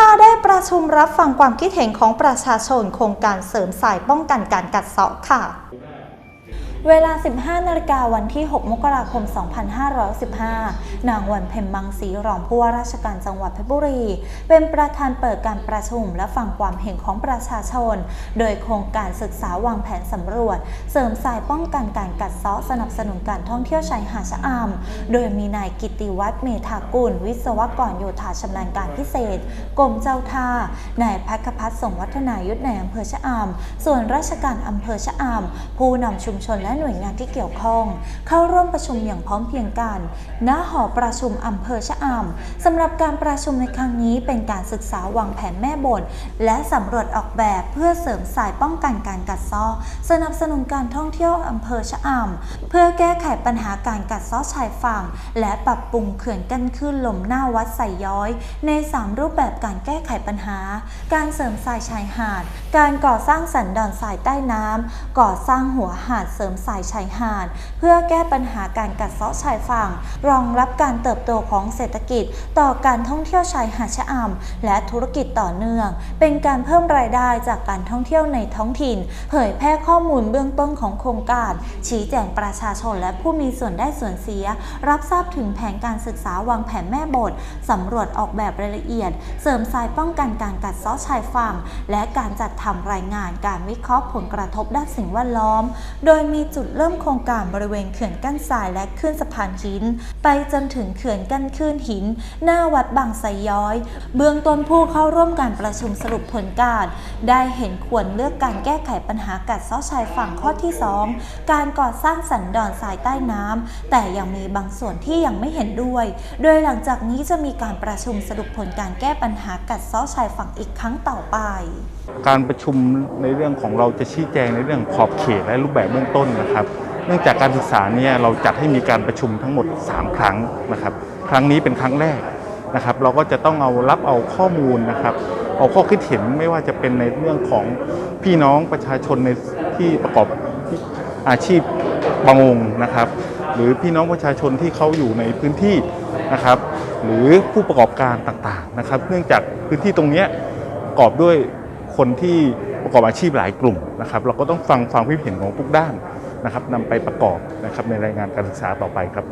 ท่าได้ประชุมรับฟังความคิดเห็นของประชาชนโครงการเสริมสายป้องกันการกัดเซาะค่ะ เวลา 15 นาฬิกาวันที่ 6 มกราคม 2515 นางวันเพ็ญมังสีรองผู้ว่าราชการจังหวัดเพชรบุรี เป็นประธานเปิดการประชุมและฟังความเห็นของประชาชน โดยโครงการศึกษาวางแผนสำรวจ เสริมสายป้องกันการกัดเซาะสนับสนุนการท่องเที่ยวชายหาดชะอำโดยมีนายกิติวัฒน์เมธากุล วิศวกรโยธาชำนาญการพิเศษกรมเจ้าท่านายพักพัฒน์สงวัฒนายุทธในอำเภอชะอำส่วนราชการอำเภอชะอำผู้นำชุมชนและหน่วยงานที่เกี่ยวข้อง เข้าร่วมประชุมอย่างพร้อมเพียงกัน ณ หอประชุมอำเภอชะอำสำหรับการประชุมในครั้งนี้เป็นการศึกษาวางแผนแม่บท และสำรวจออกแบบเพื่อเสริมสายป้องกันการกัดเซาะสนับสนุนการท่องเที่ยวอำเภอชะอำเพื่อแก้ไขปัญหาการกัดเซาะชายฝั่ง และปรับปรุงเขื่อนกั้นคลื่นลมหน้าวัดไสย้อย ใน 3 รูปแบบการแก้ไขปัญหา การเสริมสายชายหาด การก่อสร้างสันดอนสายใต้น้ำก่อสร้างหัวหาดเสริมสายชายหาด เพื่อแก้ปัญหาการกัดเซาะชายฝั่ง รองรับการเติบโตของเศรษฐกิจ ต่อการท่องเที่ยวชายหาดชะอำและธุรกิจต่อเนื่อง เป็นการเพิ่มรายได้จากการท่องเที่ยวในท้องถิ่น เผยแพร่ข้อมูลเบื้องต้นของโครงการ ชี้แจงประชาชนและผู้มีส่วนได้ส่วนเสีย รับทราบถึงแผนการศึกษาวางแผนแม่บทสำรวจออกแบบรายละเอียด เสริมสายป้องกันการกัดเซาะชายฝั่ง และการจัดทำรายงานการวิเคราะห์ผลกระทบด้านสิ่งแวดล้อม โดยมีจุดเริ่มโครงการบริเวณเขื่อนกั้นทรายและขึ้นสะพานหิน ไปจนถึงเขื่อนกั้นคลื่นหิน หน้าวัดบางไซย้อย เบื้องต้นผู้เข้าร่วมการประชุมสรุปผลการ ได้เห็นควรเลือกการแก้ไขปัญหากัดเซาะชายฝั่งข้อที่ 2 การก่อสร้างสันดอนทรายใต้น้ำแต่ยังมีบางส่วนที่ยังไม่เห็นด้วย โดยหลังจากนี้จะมีการประชุมสรุปผลการแก้ปัญหากัดเซาะชายฝั่งอีกครั้งต่อไป การประชุมในเรื่องของเราจะชี้แจงในเรื่องขอบเขตและรูปแบบเบื้องต้นนะครับ เนื่องจากการศึกษาเนี่ยเราจัดให้มีการประชุมทั้งหมด 3 ครั้งนะครับ ครั้งนี้เป็นครั้งแรกนะครับ เราก็จะต้องเอารับเอาข้อมูลนะครับ เอาข้อคิดเห็นไม่ว่าจะเป็นในเรื่องของพี่น้องประชาชนในที่ประกอบอาชีพประมงนะครับ หรือพี่น้องประชาชนที่เขาอยู่ในพื้นที่นะครับ หรือผู้ประกอบการต่างๆนะครับ เนื่องจากพื้นที่ตรงนี้ประกอบด้วยคนที่ประกอบอาชีพหลายกลุ่มนะครับ เราก็ต้องฟังความคิดเห็นของทุกด้าน นะครับนำไปประกอบนะครับในรายงานการศึกษาต่อไปครับ